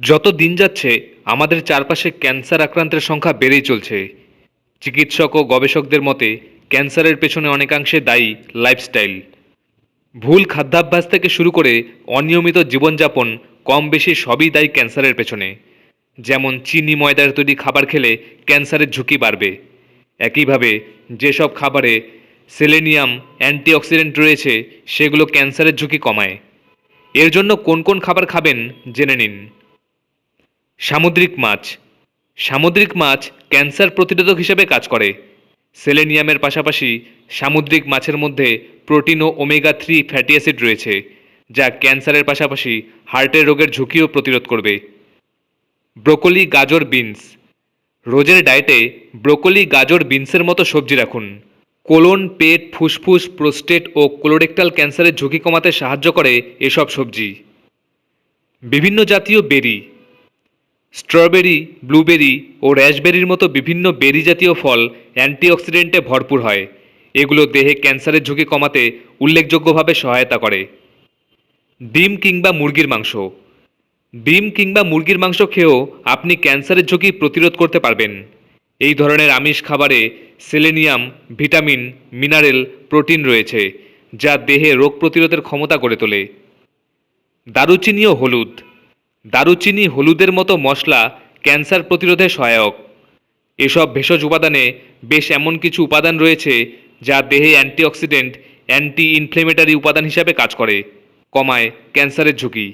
যত দিন যাচ্ছে, আমাদের চারপাশে ক্যান্সার আক্রান্তের সংখ্যা বেড়েই চলছে। চিকিৎসক ও গবেষকদের মতে, ক্যান্সারের পেছনে অনেকাংশে দায়ী লাইফস্টাইল ভুল খাদ্যাভ্যাস থেকে শুরু করে অনিয়মিত জীবনযাপন কম বেশি সবই দায়ী ক্যান্সারের পেছনে। যেমন চিনি ময়দার তৈরি খাবার খেলে ক্যান্সারের ঝুঁকি বাড়বে। একইভাবে যেসব খাবারে সেলেনিয়াম অ্যান্টিঅক্সিডেন্ট রয়েছে, সেগুলো ক্যান্সারের ঝুঁকি কমায়। এর জন্য কোন কোন খাবার খাবেন, জেনে নিন। সামুদ্রিক মাছ। সামুদ্রিক মাছ ক্যান্সার প্রতিরোধক হিসেবে কাজ করে। সেলেনিয়ামের পাশাপাশি সামুদ্রিক মাছের মধ্যে প্রোটিন ও ওমেগা থ্রি ফ্যাটি অ্যাসিড রয়েছে, যা ক্যান্সারের পাশাপাশি হার্টের রোগের ঝুঁকিও প্রতিরোধ করবে। ব্রোকলি গাজর বিনস। রোজের ডায়েটে ব্রোকলি গাজর বিনসের মতো সবজি রাখুন। কোলন, পেট, ফুসফুস, প্রোস্টেট ও কোলোরেক্টাল ক্যান্সারের ঝুঁকি কমাতে সাহায্য করে এসব সবজি। বিভিন্ন জাতীয় বেরি। স্ট্রবেরি, ব্লুবেরি ও র্যাশবেরির মতো বিভিন্ন বেরি জাতীয় ফল অ্যান্টিঅক্সিডেন্টে ভরপুর হয়। এগুলো দেহে ক্যান্সারের ঝুঁকি কমাতে উল্লেখযোগ্যভাবে সহায়তা করে। ডিম কিংবা মুরগির মাংস। ডিম কিংবা মুরগির মাংস খেয়েও আপনি ক্যান্সারের ঝুঁকি প্রতিরোধ করতে পারবেন। এই ধরনের আমিষ খাবারে সেলেনিয়াম, ভিটামিন, মিনারেল, প্রোটিন রয়েছে, যা দেহে রোগ প্রতিরোধের ক্ষমতা গড়ে তোলে। দারুচিনি ও হলুদ। দারুচিনি, হলুদের মতো মশলা ক্যান্সার প্রতিরোধে সহায়ক। এসব ভেষজ উপাদানে বেশ এমন কিছু উপাদান রয়েছে যা দেহে অ্যান্টিঅক্সিডেন্ট অ্যান্টি ইনফ্লেমেটারি উপাদান হিসাবে কাজ করে, কমায় ক্যান্সারের ঝুঁকি।